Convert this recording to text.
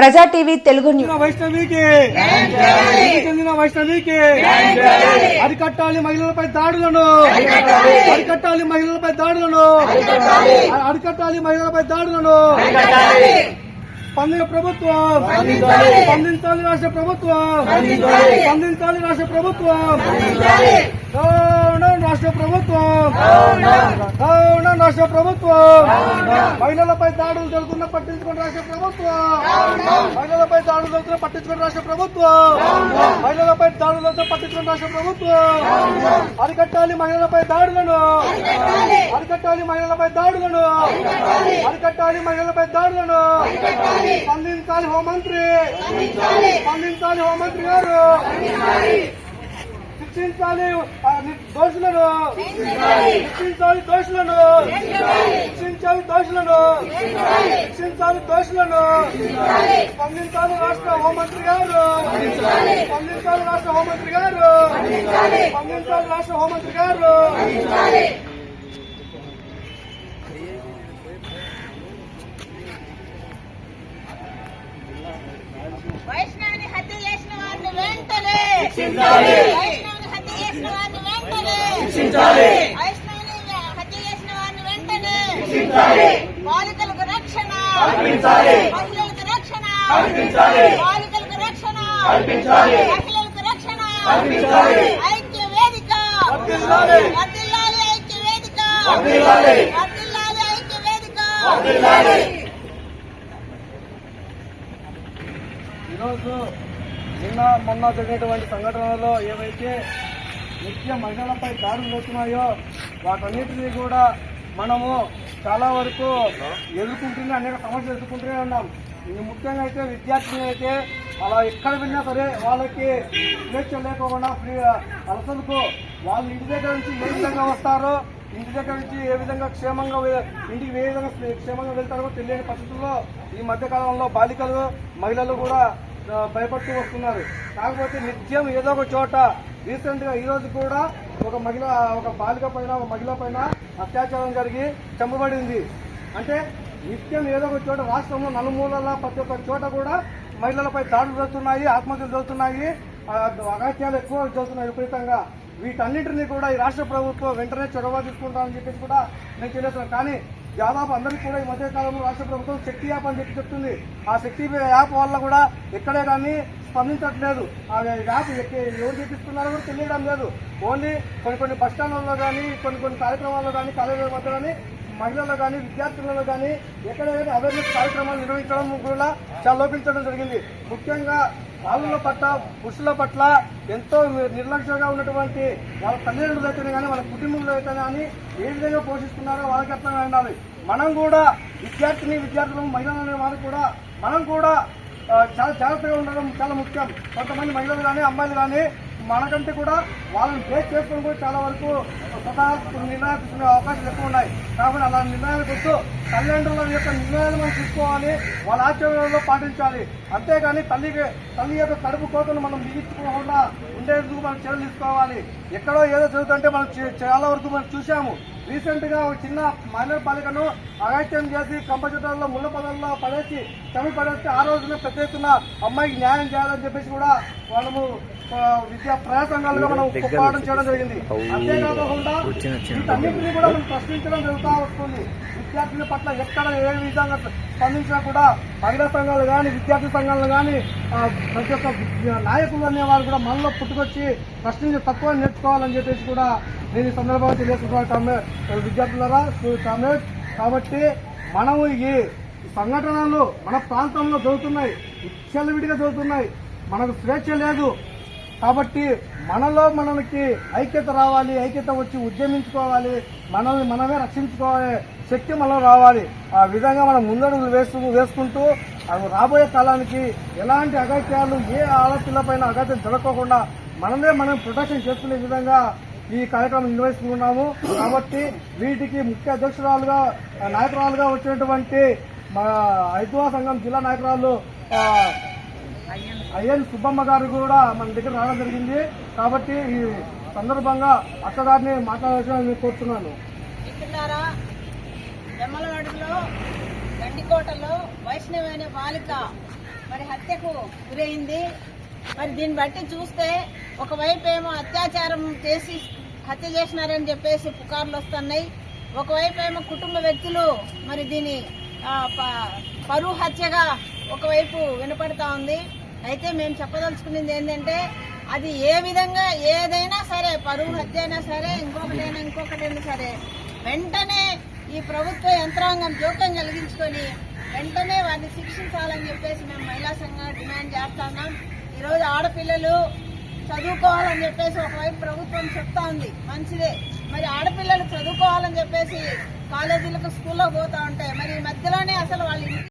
ప్రజా టీవీ తెలుగు వైష్ణవికి. చెందిన వైష్ణవికి. అరికట్టాలి మహిళలపై దాడులను. అరికట్టాలి. మహిళలపై దాడులను. అరికట్టాలి. మహిళలపై దాడులను. స్పందిన ప్రభుత్వం. స్పందించాలి. రాష్ట్ర ప్రభుత్వం. స్పందించాలి. రాష్ట్ర ప్రభుత్వం. రాష్ట్ర ప్రభుత్వం. డౌన్ రాష్ట్ర ప్రభుత్వం? మహిళలపై దాడులు జరుగుతున్న పట్టించుకుని రాష్ట్ర ప్రభుత్వం. మహిళలపై దాడులు జరుగుతున్న పట్టించుకుని రాష్ట్ర ప్రభుత్వం. మహిళలపై దాడులు జరుగుతున్న పట్టించుకుని రాష్ట్ర ప్రభుత్వం. అరికట్టాలి మహిళలపై దాడులను. అరికట్టాలి. మహిళలపై దాడులను. అరికట్టాలి. మహిళలపై దాడులను. స్పందించాలి హోంమంత్రి. స్పందించాలి. హోంమంత్రి గారు. శిక్షించాలి. దోషులను. శిక్షించాలి. దోషులను. శిక్షించాలి. దోషులను. శిక్షించాలి. దోషులను. స్పందించాలి రాష్ట్ర హోంమంత్రి గారు. స్పందించాలి. రాష్ట్ర హోంమంత్రి గారు. స్పందించాలి. రాష్ట్ర హోంమంత్రి గారు. వైష్ణవిని హత్య చేసిన వారిని వెంటనే వైష్ణవిని హత్య చేసిన వారిని బాలికలకు రక్షణ. మహిళలకు రక్షణ. బాలికలకు రక్షణ. మహిళలకు రక్షణ. ఐక్య వేదిక వర్ధిల్లాలి. వర్ధిల్లాలి ఐక్య వేదిక వర్ధిల్లాలి. వర్ధిల్లాలి ఐక్య వేదిక ఈరోజు నిన్న మొన్న జరిగినటువంటి సంఘటనలలో ఏవైతే నిత్య మహిళలపై దాడులు అవుతున్నాయో వాటన్నిటినీ కూడా మనము చాలా వరకు ఎదుర్కొంటూనే అనేక సమస్యలు ఎదుర్కొంటూనే ఉన్నాం. ఇది ముఖ్యంగా అయితే విద్యార్థులు అయితే అలా ఎక్కడ విన్నా సరే వాళ్ళకి స్వేచ్ఛ లేకుండా ఫ్రీ అలసలకు వాళ్ళు ఇంటి దగ్గర నుంచి ఏ విధంగా వస్తారో ఇంటి దగ్గర నుంచి ఏ విధంగా క్షేమంగా ఇంటికి ఏ విధంగా క్షేమంగా వెళ్తారో తెలియని పరిస్థితుల్లో ఈ మధ్యకాలంలో బాలికలు మహిళలు కూడా భయపడుతూ వస్తున్నారు. కాకపోతే నిత్యం ఏదో ఒక చోట రీసెంట్గా ఈ రోజు కూడా ఒక మహిళ ఒక బాలిక పైన ఒక మహిళ పైన అత్యాచారం జరిగి చంపబడింది. అంటే నిత్యం ఏదో ఒక చోట రాష్ట్రంలో నలుమూలల ప్రతి ఒక్క చోట కూడా మహిళలపై దాడులు జరుగుతున్నాయి ఆత్మహత్యలు జరుగుతున్నాయి అగత్యాలు ఎక్కువ జరుగుతున్నాయి విపరీతంగా. వీటన్నింటినీ కూడా ఈ రాష్ట్ర ప్రభుత్వం వెంటనే చొరవ తీసుకుంటామని చెప్పేసి కూడా నేను తెలియజేస్తున్నాను. కానీ దాదాపు అందరికీ కూడా ఈ మధ్యకాలంలో రాష్ట్ర ప్రభుత్వం శక్తి యాప్ అని చెప్పి చెప్తుంది. ఆ శక్తి యాప్ వల్ల కూడా ఎక్కడే కానీ స్పందించట్లేదు. ఆ యాప్ ఎవరు చేపిస్తున్నారో కూడా తెలియడం లేదు. ఓన్లీ కొన్ని కొన్ని బస్ స్టాండ్లలో కానీ కొన్ని కొన్ని కార్యక్రమాల్లో కానీ కాలేజీల మధ్య కానీ మహిళల్లో కానీ విద్యార్థులలో కానీ ఎక్కడ కానీ అవేర్నెస్ కార్యక్రమాలు నిర్వహించడం కూడా చాలా లోపించడం జరిగింది. ముఖ్యంగా బాలుల పట్ల పురుషుల పట్ల ఎంతో నిర్లక్ష్యంగా ఉన్నటువంటి వాళ్ళ తల్లిదండ్రులు అయితేనే కానీ వాళ్ళ కుటుంబంలో అయితే కానీ ఏ విధంగా పోషిస్తున్నారో వాళ్ళకి అర్థంగా ఉండాలి మనం కూడా విద్యార్థిని విద్యార్థులు మహిళలు అనే వాళ్ళు కూడా మనం కూడా చాలా జాగ్రత్తగా ఉండడం చాలా ముఖ్యం. కొంతమంది మహిళలు కానీ అమ్మాయిలు కానీ మనకంటే కూడా వాళ్ళని బేస్ చేసుకుని కూడా చాలా వరకు సదా నిర్ణయాలు తీసుకునే అవకాశాలు ఎక్కువ ఉన్నాయి. కాబట్టి అలా నిర్ణయాలు వద్దు తల్లిదండ్రుల యొక్క నిర్ణయాలు మనం తీసుకోవాలి. వాళ్ళ ఆచరణలో పాటించాలి. అంతేగాని తల్లికి తల్లి యొక్క కడుపు కోతను మనం బిగించుకోకుండా ఉండేందుకు మనం చర్యలు తీసుకోవాలి. ఎక్కడో ఏదో జరుగుతుంటే మనం చే- చాలా వరకు మనం చూసాము రీసెంట్గా ఒక చిన్న మహిళ బాలికను అగాత్యం చేసి కంపచూటర్లో ముళ్ళ పదల్లో పడేసి చమి పడేస్తే ఆ రోజున ఎత్తున అమ్మాయికి న్యాయం చేయాలని చెప్పేసి కూడా వాళ్ళము విద్యా ప్రజా సంఘాలుగా మనం పోరాటం చేయడం జరిగింది. అంతేకాకుండా వీటన్నింటినీ కూడా మనం ప్రశ్నించడం జరుగుతూ వస్తుంది. విద్యార్థుల పట్ల ఎక్కడ ఏ విధంగా స్పందించినా కూడా మహిళా సంఘాలు కానీ విద్యార్థి సంఘాలు కానీ ప్రతి ఒక్క నాయకులు అనేవారు కూడా మనలో పుట్టుకొచ్చి ప్రశ్నించి తక్కువ నేర్చుకోవాలని చెప్పేసి కూడా నేను ఈ సందర్భంగా తెలియజేస్తున్నాను విద్యార్థులరా కామ్రేడ్ కాబట్టి మనము ఈ సంఘటనలు మన ప్రాంతంలో జరుగుతున్నాయి విచ్చలవిడిగా జరుగుతున్నాయి. మనకు స్వేచ్ఛ లేదు. కాబట్టి మనలో మనకి ఐక్యత రావాలి ఐక్యత వచ్చి ఉద్యమించుకోవాలి మనల్ని మనమే రక్షించుకోవాలి శక్తి మనలో రావాలి. ఆ విధంగా మనం ముందడుగులు వేసు వేసుకుంటూ అవి రాబోయే కాలానికి ఎలాంటి అగత్యాలు ఏ ఆలోచనలపైన పైన అగత్యం జరగకుండా మనమే మనం ప్రొటెక్షన్ చేసుకునే విధంగా ఈ కార్యక్రమం నిర్వహిస్తున్నాము. కాబట్టి వీటికి ముఖ్య అధ్యక్షురాలుగా నాయకురాలుగా వచ్చినటువంటి మా హైదరాబాద్ సంఘం జిల్లా నాయకురాలు ఐఎన్ సుబ్బమ్మ గారు కూడా మన దగ్గర రావడం జరిగింది. కాబట్టి ఈ సందర్భంగా అక్కగారిని మాట్లాడాలని కోరుతున్నాను. మిత్రులారా గండికోటలో వైష్ణవి అనే బాలిక మరి హత్యకు గురైంది. మరి దీన్ని బట్టి చూస్తే ఒకవైపు ఏమో అత్యాచారం చేసి హత్య చేసినారని చెప్పేసి పుకార్లు వస్తున్నాయి. ఒకవైపు ఏమో కుటుంబ వ్యక్తులు మరి దీని ప- పరువు హత్యగా ఒకవైపు వినపడతా ఉంది. అయితే మేము చెప్పదలుచుకున్నది ఏంటంటే అది ఏ విధంగా ఏదైనా సరే పరువు హత్య అయినా సరే ఇంకొకటైనా ఇంకొకటైనా సరే వెంటనే ఈ ప్రభుత్వ యంత్రాంగం జోక్యం కలిగించుకొని వెంటనే వారిని శిక్షించాలని చెప్పేసి మేము మహిళా సంఘం డిమాండ్ చేస్తున్నాం ఈరోజు ఆడపిల్లలు చదువుకోవాలని చెప్పేసి ఒకవైపు ప్రభుత్వం చెప్తా ఉంది. మంచిదే. మరి ఆడపిల్లలు చదువుకోవాలని చెప్పేసి కాలేజీలకు స్కూల్లో పోతా ఉంటాయి మరి ఈ మధ్యలోనే అసలు వాళ్ళు